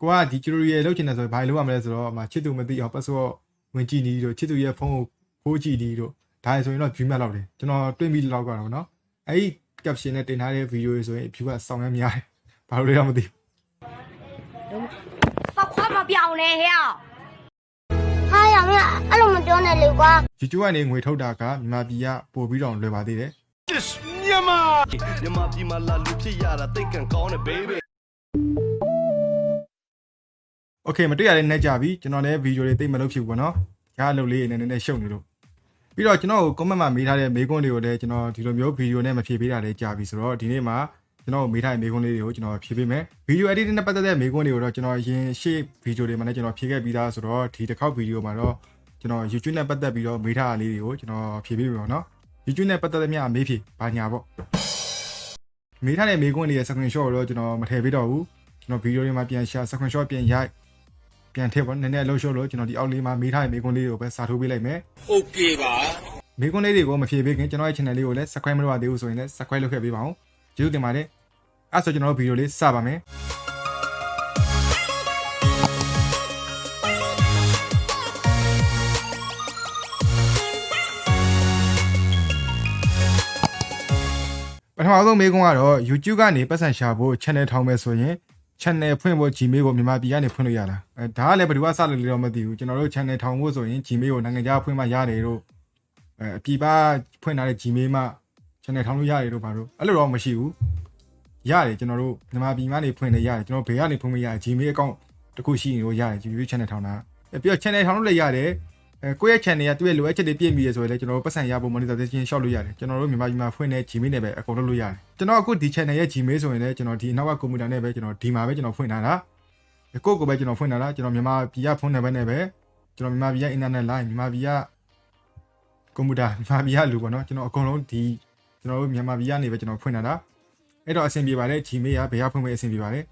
ကိုကဒီ tutorial လုပ်ချင်တယ်ဆိုရင်ဘာလုပ်ရမလဲဆိုတော့အမချစ်သူမသိအောင် password ဝင်ကြည့်နေတို့ချစ်သူရဲ့ဖုန်းကိုဖိုးကြည့်နေတို့ဒါဆိုရင်တော့ view မှတ်လောက်တယ်ကျွန်တော်တွေးပြီးလောက်ကတော့နော်အဲ့ဒီ caption နဲ့တင်ထားတဲ့ video တွေဆိုရင် view ကစောင်းရမ်းများတယ်ဘာလို့လဲတော့မသိဘူးဘာခွာမပြောင်းလဲဟဲ့ဟာရမင်းအဲ့လိုမပြောနဲ့လေကွာ YouTube ကနေငွေထုတ်တာကမြန်မာပြည်ကပို့ပြီးတော့လွယ်ပါသေးတယ်မြန်မာမြန်မာပြည်မှာလာလူဖြစ်ရတာသိတ်ကန်ကောင်းတယ် baby Okay မတွေ့ရတဲ့နဲ့ကြပြီကျွန်တော်လည်း video တွေသိပ်မလုပ်ဖြစ်ဘူးပေါ့နော်။ရားအလုပ်လေးတွေနည်းနည်းနဲ့ရှုပ်နေလို့ပြီးတော့ကျွန်တော်ကို comment မှာမေးထားတဲ့မေးခွန်းတွေကိုလည်းကျွန်တော်ဒီလိုမျိုး video နဲ့မဖြေပေးတာလည်းကြာပြီဆိုတော့ဒီနေ့မှာကျွန်တော်မေးထားတဲ့မေးခွန်းလေးတွေကိုကျွန်တော်ဖြေပေးမယ်။ video editing နဲ့ပတ်သက်တဲ့မေးခွန်းတွေကိုတော့ကျွန်တော်အရင်ရှေ့ video တွေမှာလည်းကျွန်တော်ဖြေခဲ့ပြီးသားဆိုတော့ဒီတစ်ခေါက် video မှာတော့ကျွန်တော် YouTube နဲ့ပတ်သက်ပြီးတော့မေးထားတာလေးတွေကိုကျွန်တော်ဖြေပေးပြီပေါ့နော်။ YouTube နဲ့ပတ်သက်တဲ့မြအမေးဖြေဘာညာပေါ့။မေးထားတဲ့မေးခွန်းတွေရဲ့ screenshot ကိုတော့ကျွန်တော်မထည့်ပေးတော့ဘူး။ကျွန်တော် video တွေမှာပြန် share screenshot ပြန်ရိုက် ပြန်ထည့်ပေါ့နည်းနည်းလှုပ်ရှုပ်လို့ကျွန်တော်ဒီအောက်လေးမှာမေးထားတဲ့မေးခွန်းလေးတွေကိုပဲစာထိုးပေးလိုက်မယ်။ Okay ပါ။မေးခွန်းလေးတွေကိုမဖြေပေးခင်ကျွန်တော်ရဲ့ channel လေးကိုလည်း subscribe မလုပ်ရသေးဘူးဆိုရင်လည်း subscribe လုပ်ခဲ့ပေးပါဦး။ကျေးဇူးတင်ပါတယ်။အဲ့ဆိုကျွန်တော်တို့ဗီဒီယိုလေးစပါမယ်။ပထမဆုံးမေးခွန်းကတော့ YouTube ကနေပတ်စံရှာဖို့ channel ထောင်းမယ်ဆိုရင် channel ဖွင့်ဖို့ Gmail ကိုမြန်မာပြည်ကနေဖွင့်လို့ရလားအဲဒါကလည်းဘယ်သူကစလို့လဲတော့မသိဘူးကျွန်တော်တို့ channel ထောင်ဖို့ဆိုရင် Gmail ကိုနိုင်ငံခြားဖွင့်မှရတယ်လို့အဲအပြည်ပဖွင့်ထားတဲ့ Gmail မှ channel ထောင်လို့ရတယ်လို့ဘာလို့အဲ့လိုတော့မရှိဘူးရတယ်ကျွန်တော်တို့မြန်မာပြည်ကနေဖွင့်နေရတယ်ကျွန်တော်ဘယ်ကနေဖွင့်မရ Gmail account တစ်ခုရှိရင်လို့ရတယ် YouTube channel ထောင်တာအဲပြီးတော့ channel ထောင်လို့လည်းရတယ် အဲကိုယ့်ရဲ့ channel ကသူ့ရဲ့လိုအပ်ချက်တွေပြည့်မီရဆိုရင်လည်းကျွန်တော်တို့ပတ်စံရဖို့ monetization ရှောက်လို့ရတယ်ကျွန်တော်တို့မြန်မာပြည်မှာဖွင့်တဲ့ Gmail နဲ့ပဲအကုန်လုပ်လို့ရတယ်ကျွန်တော်အခုဒီ channel ရဲ့ Gmail ဆိုရင်လည်းကျွန်တော်ဒီနောက်ကကွန်ပျူတာနဲ့ပဲကျွန်တော်ဒီမှာပဲကျွန်တော်ဖွင့်ထားတာကိုယ့်ကိုယ်ပဲကျွန်တော်ဖွင့်ထားတာကျွန်တော်မြန်မာပြည်ကဖုန်းနဲ့ပဲနဲ့ပဲကျွန်တော်မြန်မာပြည်က internet line မြန်မာပြည်ကကွန်ပျူတာမြန်မာပြည်ကလူပေါ့နော်ကျွန်တော်အကုန်လုံးဒီကျွန်တော်တို့မြန်မာပြည်ကနေပဲကျွန်တော်ဖွင့်ထားတာအဲ့တော့အဆင်ပြေပါတယ် Gmail ကဘယ်ရဖွင့်မလဲအဆင်ပြေပါတယ်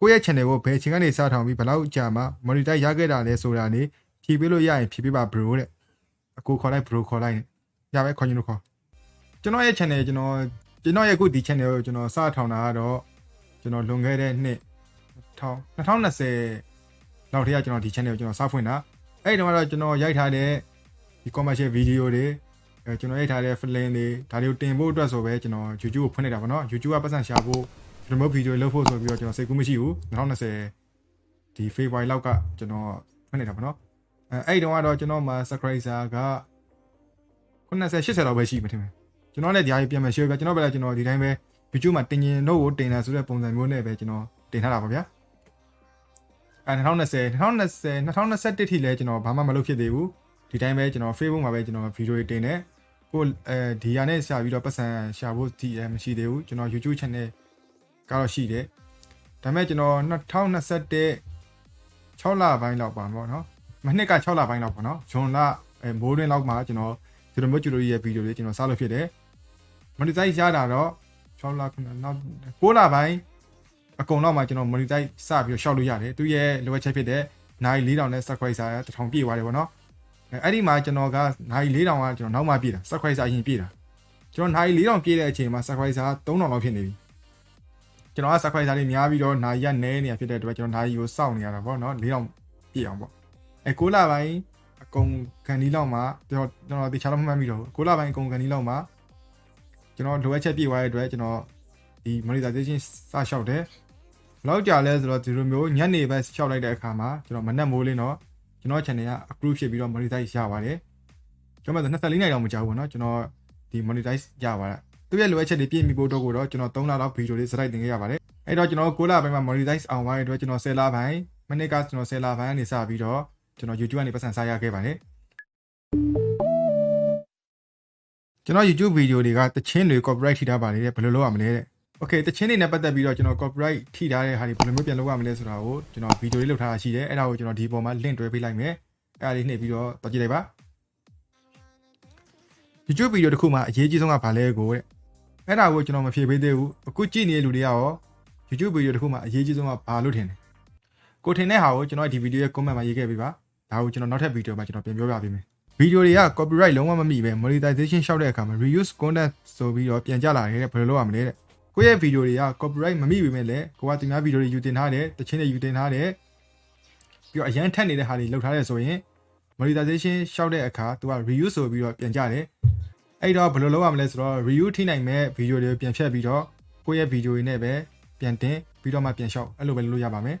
ကိုယ့်ရဲ့ channel ကိုဘယ်ချိန်ကနေစထောင်ပြီးဘယ်လောက်ကြာမှ monetize ရခဲ့တာလဲဆိုတာနေ ဖြည့်ပေးလို့ရရင်ဖြည့်ပေးပါ bro တဲ့အကိုခေါ်လိုက် bro ခေါ်လိုက်ရပဲခေါ်ရင်လို့ခေါ်ကျွန်တော်ရဲ့ channel ကျွန်တော်ကျွန်တော်ရဲ့အခုဒီ channel ကိုကျွန်တော်စထောင်တာကတော့ကျွန်တော်လွန်ခဲ့တဲ့နှစ်2020လောက်တည်းကကျွန်တော်ဒီ channel ကိုကျွန်တော်စဖွင့်တာအဲ့ဒီတော့ကတော့ကျွန်တော်ရိုက်ထားတဲ့ဒီ commercial video တွေအဲကျွန်တော်ရိုက်ထားတဲ့ film တွေဒါတွေကိုတင်ဖို့အတွက်ဆိုပဲကျွန်တော် YouTube ကိုဖွင့်နေတာပေါ့နော် YouTube ကပတ်စံရှာဖို့ဒီလိုမျိုး video လုပ်ဖို့ဆိုပြီးတော့ကျွန်တော်စိတ်ကူးမရှိဘူး2020ဒီ February လောက်ကကျွန်တော်ဖွင့်နေတာပေါ့နော် အဲအဲ့ဒီတော့ကတော့ကျွန်တော်မှာ subscriber က90 80လောက်ပဲရှိမှထင်တယ်ကျွန်တော်လည်းဒီအရေးပြန်မ share ပြကျွန်တော်ပဲလည်းကျွန်တော်ဒီတိုင်းပဲ YouTube မှာတင်ရင်တော့ကိုတင်တာဆိုတဲ့ပုံစံမျိုးနဲ့ပဲကျွန်တော်တင်ထားတာပါဗျာအဲ2020 2020 2021ထိလည်းကျွန်တော်ဘာမှမလုပ်ဖြစ်သေးဘူးဒီတိုင်းပဲကျွန်တော် Facebook မှာပဲကျွန်တော်ဗီဒီယိုတွေတင်တယ်ကိုအဲဒီဟာနဲ့ရှာပြီးတော့ပတ်စံရှာဖို့ဒီလည်းမရှိသေးဘူးကျွန်တော် YouTube channel ကတော့ရှိတယ်ဒါပေမဲ့ကျွန်တော်2021 6လပိုင်းလောက်ပါပေါ့နော် မနှစ်က6လပိုင်းလောက်ပေါ့နော်ဂျွန်လအဲမိုးတွင်းလောက်မှာကျွန်တော်ဒီလိုမျိုးကျူလိုရဲ့ဗီဒီယိုလေးကျွန်တော်စလုပ်ဖြစ်တယ် monetize ရတာတော့6လခုနှစ်နောက်9လပိုင်းအကုန်လောက်မှာကျွန်တော် monetize စပြီးတော့ရှောက်လို့ရတယ်သူရဲ့လိုအပ်ချက်ဖြစ်တဲ့နိုင်4000နဲ့ subscriber 1000ပြည့်သွားတယ်ပေါ့နော်အဲအဲ့ဒီမှာကျွန်တော်ကနိုင်4000ကကျွန်တော်နောက်မှပြည့်တာ subscriber အရင်ပြည့်တာကျွန်တော်နိုင်4000ပြည့်တဲ့အချိန်မှာ subscriber 3000လောက်ဖြစ်နေပြီကျွန်တော်က subscriber တွေများပြီးတော့နိုင်ရနဲနေရဖြစ်တဲ့အတွက်ကျွန်တော်နိုင်ကိုစောင့်နေရတာပေါ့နော်4000ပြည့်အောင်ပေါ့ အဲ9လပိုင်းအကုန်ကန်ဒီလောက်မှာကျွန်တော်ကျွန်တော်တခြားတော့မမှတ်မိတော့ဘူး9လပိုင်းအကုန်ကန်ဒီလောက်မှာ ကျွန်တော်လိုအပ်ချက်ပြည့်သွားတဲ့အတွက်ကျွန်တော်ဒီ monetization စလျှောက်တယ်ဘယ်လောက်ကြာလဲဆိုတော့ဒီလိုမျိုးညနေပဲလျှောက်လိုက်တဲ့အခါမှာကျွန်တော်မနက်မိုးလင်းတော့ကျွန်တော် channel က approve ဖြစ်ပြီးတော့ monetize ရပါတယ်ကျွန်တော်24နိုင်တော့မကြောက်ဘူးเนาะကျွန်တော်ဒီ monetize ရပါတယ်သူရဲ့လိုအပ်ချက်တွေပြည့်မီဖို့တော့ကိုတော့ကျွန်တော်3လလောက်ဗီဒီယိုလေးစရိုက်တင်ခဲ့ရပါတယ်အဲ့တော့ကျွန်တော်9လပိုင်းမှာ monetize အောင်သွားတဲ့အတွက်ကျွန်တော်10လပိုင်းမနေ့ကကျွန်တော်10လပိုင်းကနေစပြီးတော့ ကျွန်တော် YouTube ကနေပတ်စံစားရခဲ့ပါတယ်ကျွန်တော် YouTube ဗီဒီယိုတွေကတချင်းတွေ copyright ထိထားပါလေတဲ့ဘယ်လိုလုပ်ရမလဲတဲ့ Okay တချင်းတွေနဲ့ပတ်သက်ပြီးတော့ကျွန်တော် copyright ထိထားတဲ့ဟာတွေဘယ်လိုမျိုးပြန်လုပ်ရမလဲဆိုတာကိုကျွန်တော်ဗီဒီယိုလေးလုပ်ထားတာရှိတယ်အဲ့ဒါကိုကျွန်တော်ဒီပေါ်မှာ link တွဲပေးလိုက်မယ်အဲ့ဒါလေးနှိပ်ပြီးတော့တော့ကြည့်လိုက်ပါ YouTube ဗီဒီယိုတစ်ခုမှာအရေးကြီးဆုံးကဘာလဲကိုတဲ့အဲ့ဒါကိုကျွန်တော်မဖြေပေးသေးဘူးအခုကြည့်နေတဲ့လူတွေကရော YouTube ဗီဒီယိုတစ်ခုမှာအရေးကြီးဆုံးကဘာလို့ထင်လဲကိုထင်တဲ့ဟာကိုကျွန်တော်ဒီဗီဒီယိုရဲ့ comment မှာရေးခဲ့ပေးပါ ဒါကိုကျွန်တော်နောက်ထပ်ဗီဒီယိုမှာကျွန်တော်ပြန်ပြောပြပေးမယ်ဗီဒီယိုတွေက copyright လုံးဝမမိပဲ monetization ရှောက်တဲ့အခါမှာ reuse content ဆိုပြီးတော့ပြန်ကြလာတယ်တဲ့ဘယ်လိုလုပ်ရမလဲတဲ့ကိုယ့်ရဲ့ဗီဒီယိုတွေက copyright မမိပေမဲ့လည်းကိုကသူများဗီဒီယိုတွေယူတင်ထားတယ်တချင်းတွေယူတင်ထားတယ်ပြီးတော့အရန်ထက်နေတဲ့ဟာတွေလောက်ထားတယ်ဆိုရင် monetization ရှောက်တဲ့အခါသူက reuse ဆိုပြီးတော့ပြန်ကြတယ်အဲ့တော့ဘယ်လိုလုပ်ရမလဲဆိုတော့ review ထိနိုင်မဲ့ဗီဒီယိုတွေကိုပြန်ဖြတ်ပြီးတော့ကိုယ့်ရဲ့ဗီဒီယိုတွေနဲ့ပဲပြန်တင်ပြီးတော့မှပြန်လျှောက်အဲ့လိုပဲလုပ်လို့ရပါမယ်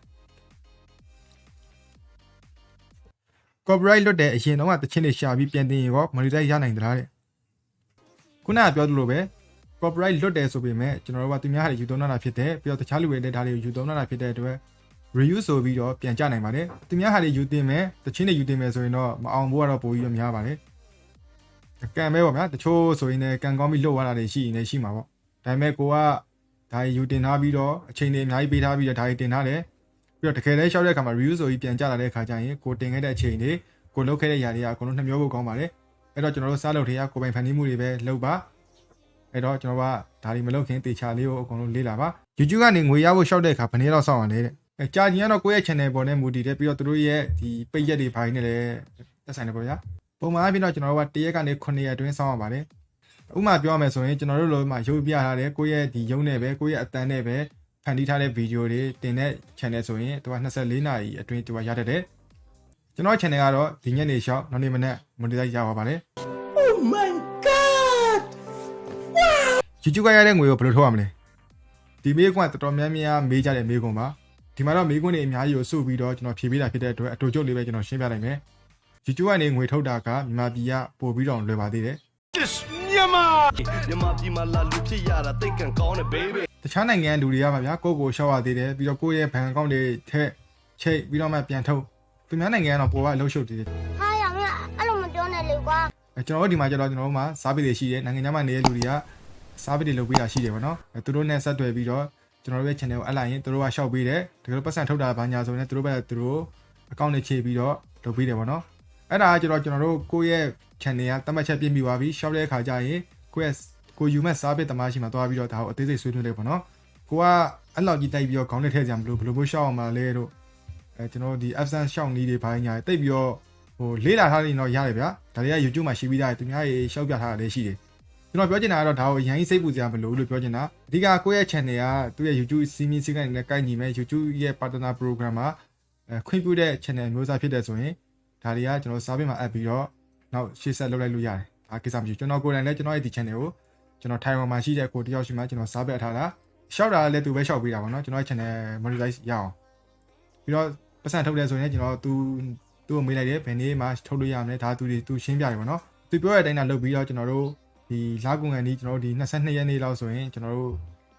copyright လွတ်တဲ့အရင်တော့ကတချင်းတွေရှာပြီးပြန်တင်ရင်ရော monetize ရနိုင်သလားတဲ့ခုနကပြောသလိုပဲ copyright လွတ်တယ်ဆိုပေမဲ့ကျွန်တော်တို့ကသူများဟာတွေယူသုံးတာဖြစ်တယ်ပြီးတော့တခြားလူတွေလည်းဒါတွေကိုယူသုံးတာဖြစ်တဲ့အတွက် reuse ဆိုပြီးတော့ပြန်ကြနိုင်ပါတယ်သူများဟာတွေယူတင်မယ်တချင်းတွေယူတင်မယ်ဆိုရင်တော့မအောင်ဘူးကတော့ပိုပြီးတော့များပါတယ်ကံပဲပေါ့ဗျာတချို့ဆိုရင်လည်းကံကောင်းပြီးလွတ်သွားတာတွေရှိရင်လည်းရှိမှာပေါ့ဒါပေမဲ့ကိုကဒါတွေယူတင်ထားပြီးတော့အချိန်တွေအများကြီးပေးထားပြီးတော့ဒါတွေတင်ထားတယ် ပြီးတော့တကယ်လဲရှောက်တဲ့အခါမှာ review ဆိုပြီးပြန်ကြလာတဲ့အခါကျရင်ကိုတင်ခဲ့တဲ့အချိန်တွေကိုလုပ်ခဲ့တဲ့ຢာတွေကအကုန်လုံးနှမျိုးဖို့ကောင်းပါတယ်အဲ့တော့ကျွန်တော်တို့စားလုပ်ထရကိုပိုင်ဖန်တီးမှုတွေပဲလုပ်ပါအဲ့တော့ကျွန်တော်ကဒါတွေမလုပ်ခင်တေချာလေးကိုအကုန်လုံးလေ့လာပါ YouTube ကနေငွေရဖို့ရှောက်တဲ့အခါဘယ်နည်းတော့စောင့်ရလဲတဲ့အဲကြာကြီးကတော့ကိုယ့်ရဲ့ channel ပေါ်နဲ့မူတည်တယ်ပြီးတော့သူတို့ရဲ့ဒီပိတ်ရက်တွေဘာတွေနဲ့လည်းသက်ဆိုင်တယ်ပေါ့ဗျာပုံမှန်အပြင်တော့ကျွန်တော်တို့ကတရက်ကနေ9ရက်အတွင်းစောင့်ရပါတယ်ဥပမာပြောရမယ်ဆိုရင်ကျွန်တော်တို့လိုမှရုပ်ပြထားတယ်ကိုယ့်ရဲ့ဒီရုံးနဲ့ပဲကိုယ့်ရဲ့အတန်းနဲ့ပဲ ဖန်တီးထားတဲ့ဗီဒီယိုတွေတင်တဲ့ channel ဆိုရင်သူက24နာရီအတွင်းသူကရတတ်တယ်ကျွန်တော် channel ကတော့ဒီညနေရှောက်နောက်နေ့မနက် monetize ရပါပါတယ် Oh my god YouTube ကရတဲ့ငွေကိုဘယ်လိုထုတ်ရမလဲဒီမေးခွန်းကတော်တော်များများမေးကြတဲ့မေးခွန်းပါဒီမှာတော့မေးခွန်းတွေအများကြီးကိုစုပြီးတော့ကျွန်တော်ဖြေပေးတာဖြစ်တဲ့အတွက်အတူကျုပ်လေးပဲကျွန်တော်ရှင်းပြနိုင်မယ် YouTube ကနေငွေထုတ်တာကမြန်မာပြည်ကပို့ပြီးတော့လွယ်ပါသေးတယ်မြန်မာမြန်မာပြည်မှာလာလူဖြစ်ရတာတိတ်ကန်ကောင်းတယ် baby တခြားနိုင်ငံလူတွေကပါဗျာကိုယ့်ကိုရှောက်ရသေးတယ်ပြီးတော့ကိုယ့်ရဲ့ဘဏ်အကောင့်တွေထည့်ချိတ်ပြီးတော့မှပြန်ထုတ်သူများနိုင်ငံကတော့ပို့ကအလုပ်ရှုပ်သေးတယ်ဟာရမင်းအဲ့လိုမပြောနဲ့လေကွာအဲကျွန်တော်တို့ဒီမှာကျတော့ကျွန်တော်တို့မှာစားပစ်တွေရှိတယ်နိုင်ငံခြားမှာနေတဲ့လူတွေကစားပစ်တွေလုပ်ပေးတာရှိတယ်ဗောနော်အဲသူတို့နဲ့ဆက်သွယ်ပြီးတော့ကျွန်တော်တို့ရဲ့ channel ကိုအပ်လိုက်ရင်သူတို့ကရှောက်ပေးတယ်တကယ်လို့ပတ်စံထုတ်တာဘာညာဆိုရင်လည်းသူတို့ပဲသူတို့အကောင့်တွေခြေပြီးတော့လုပ်ပေးတယ်ဗောနော်အဲ့ဒါကကျတော့ကျွန်တော်တို့ကိုယ့်ရဲ့ channel ကတတ်မှတ်ချက်ပြည့်မိသွားပြီရှောက်တဲ့အခါကျရင်ကိုယ့်ရဲ့ ကိုယူမဲ့စားပစ်တမားရှိမှသွားပြီးတော့ဒါကိုအသေးစိတ်ဆွေးနွေးလိုက်ဗောနော်ကိုကအဲ့လောက်ကြီးတိုက်ပြီးတော့ခေါင်းနဲ့ထည့်ကြမလို့ဘယ်လိုမျိုးရှောက်အောင်မလဲတို့အဲကျွန်တော်တို့ဒီ absent ရှောက်နီးတွေဘာညာတိတ်ပြီးတော့ဟိုလေးလာထားရင်တော့ရတယ်ဗျာဒါတွေက YouTube မှာရှိပြီးသားသူများရေရှောက်ပြထားတာလည်းရှိတယ်ကျွန်တော်ပြောချင်တာကတော့ဒါကိုရိုင်းစိတ်ပူစရာမလိုလို့ပြောချင်တာအဓိကကိုယ့်ရဲ့ channel ကသူ့ရဲ့ YouTube စီမီစီကနေနဲ့ကိုက်ညီမဲ့ YouTube ရဲ့ partner program မှာအဲခွင့်ပြုတဲ့ channel မျိုးစားဖြစ်တဲ့ဆိုရင်ဒါတွေကကျွန်တော်စာပေမှာအပ်ပြီးတော့နောက်ရှေ့ဆက်လုပ်လိုက်လို့ရတယ်ဒါကိစ္စမရှိဘူးကျွန်တော်ကိုယ်တိုင်လည်းကျွန်တော်ရဲ့ဒီ channel ကို ကျွန်တော်ထိုင်ဝမ်မှာရှိတဲ့ကိုတယောက်ရှိမှကျွန်တော်စားပက်ထားတာရှောက်တာလည်းသူပဲရှောက်ပေးတာပေါ့နော်ကျွန်တော် channel monetize ရအောင်ပြီးတော့ပတ်စံထုတ်တယ်ဆိုရင်ကျွန်တော်သူသူ့ကိုမေးလိုက်တယ်ဘယ်နေ့မှထုတ်လို့ရမလဲဒါသူတွေသူရှင်းပြတယ်ပေါ့နော်သူပြောတဲ့အတိုင်းသာလုပ်ပြီးတော့ကျွန်တော်တို့ဒီလာကုန်ကန်ဒီကျွန်တော်တို့ဒီ22ရက်နေ့လောက်ဆိုရင်ကျွန်တော်တို့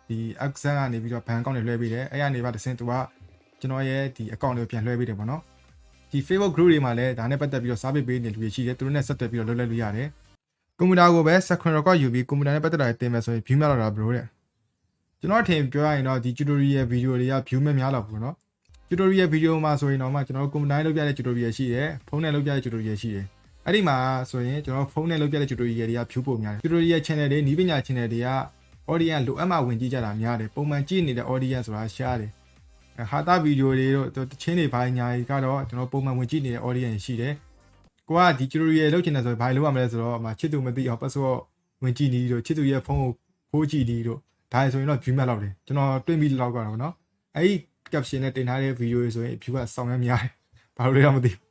ဒီ accent ကနေပြီးတော့ဘဏ်အကောင့်တွေလွှဲပေးတယ်အဲ့ကနေပါတစင်သူကကျွန်တော်ရဲ့ဒီအကောင့်တွေကိုပြန်လွှဲပေးတယ်ပေါ့နော်ဒီ Facebook group တွေမှာလည်းဒါနဲ့ပတ်သက်ပြီးတော့ service ပေးနေလူတွေရှိတယ်သူတို့နဲ့ဆက်သွယ်ပြီးတော့လုပ်လိုက်လို့ရတယ် ကွန်ပျူတာကိုပဲ screen record ယူပြီးကွန်ပျူတာနဲ့ပတ်သက်တာတွေတင်မယ်ဆိုရင် view များတော့တာဘယ်လိုလဲကျွန်တော်ထင်ပြောရရင်တော့ဒီ tutorial video တွေက view မဲ့များတော့ဘူးเนาะ tutorial video မှာဆိုရင်တော့မှကျွန်တော်တို့ computer နဲ့လုပ်ပြတဲ့ tutorial ရှိတယ်ဖုန်းနဲ့လုပ်ပြတဲ့ tutorial ရှိတယ်အဲ့ဒီမှာဆိုရင်ကျွန်တော်ဖုန်းနဲ့လုပ်ပြတဲ့ tutorial တွေက view ပိုများတယ် tutorial channel တွေနီးပညာ channel တွေက audience လိုအပ်မှဝင်ကြည့်ကြတာများတယ်ပုံမှန်ကြည့်နေတဲ့ audience ဆိုတာရှားတယ်ဟာတာဗီဒီယိုတွေတို့တချင်းတွေဘာညာတွေကတော့ကျွန်တော်ပုံမှန်ဝင်ကြည့်နေတဲ့ audience ရှိတယ် ကိုကဒီ tutorial လုပ်ချင်တယ်ဆိုရင်ဘာလုပ်ရမလဲဆိုတော့မှချစ်သူမသိအောင် password ဝင်ကြည့်နေတို့ချစ်သူရဲ့ဖုန်းကိုဖိုးကြည့်နေတို့ဒါဆိုရင်တော့ view မဲ့လောက်တယ်ကျွန်တော်တွေ့ပြီးလောက်ကတော့ဗောနော်အဲ့ဒီ caption နဲ့တင်ထားတဲ့ video တွေဆိုရင် view ကစောင်းရမ်းများတယ်။ဘာလို့လဲတော့မသိဘူး။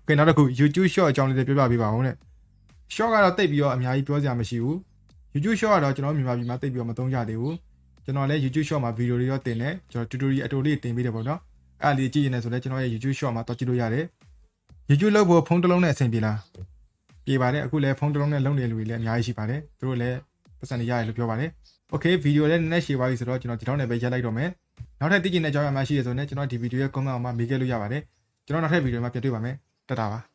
Okay နောက်တစ်ခု YouTube short အကြောင်းလေးပြောပြပေးပါဦးတဲ့။ short ကတော့တိတ်ပြီးတော့အများကြီးပြောစရာမရှိဘူး။ YouTube short ကတော့ကျွန်တော်မြန်မာပြည်မှာတိတ်ပြီးတော့မသုံးကြသေးဘူး။ကျွန်တော်လည်း YouTube short မှာ video တွေရောတင်တယ်။ကျွန်တော် tutorial အတူလေးတင်ပေးတယ်ပေါ့နော်။ အဲ့ဒါလေးကြည့်ရင်လည်းဆိုလည်းကျွန်တော်ရဲ့ YouTube short မှာတော့ကြည့်လို့ရတယ်။ YouTube လုပ်ဖို့ဖုန်းတစ်လုံးနဲ့အဆင်ပြေလား။ပြေပါတယ်အခုလည်းဖုန်းတစ်လုံးနဲ့လုပ်နေတဲ့လူတွေလည်းအများကြီးရှိပါတယ်။သူတို့လည်းပတ်စံနေရတယ်လို့ပြောပါတယ်။ Okay ဗီဒီယိုလည်းနည်းနည်းရှည်ပါပြီဆိုတော့ကျွန်တော်ဒီလောက်နဲ့ပဲရက်လိုက်တော့မယ်နောက်ထပ်သိကျင်တဲ့အကြောင်းအရာမရှိရဆိုရင်ကျွန်တော်ဒီဗီဒီယိုရဲ့ comment အောက်မှာမေးခဲ့လို့ရပါတယ်ကျွန်တော်နောက်ထပ်ဗီဒီယိုမှာပြန်တွေ့ပါမယ်တတ်တာပါ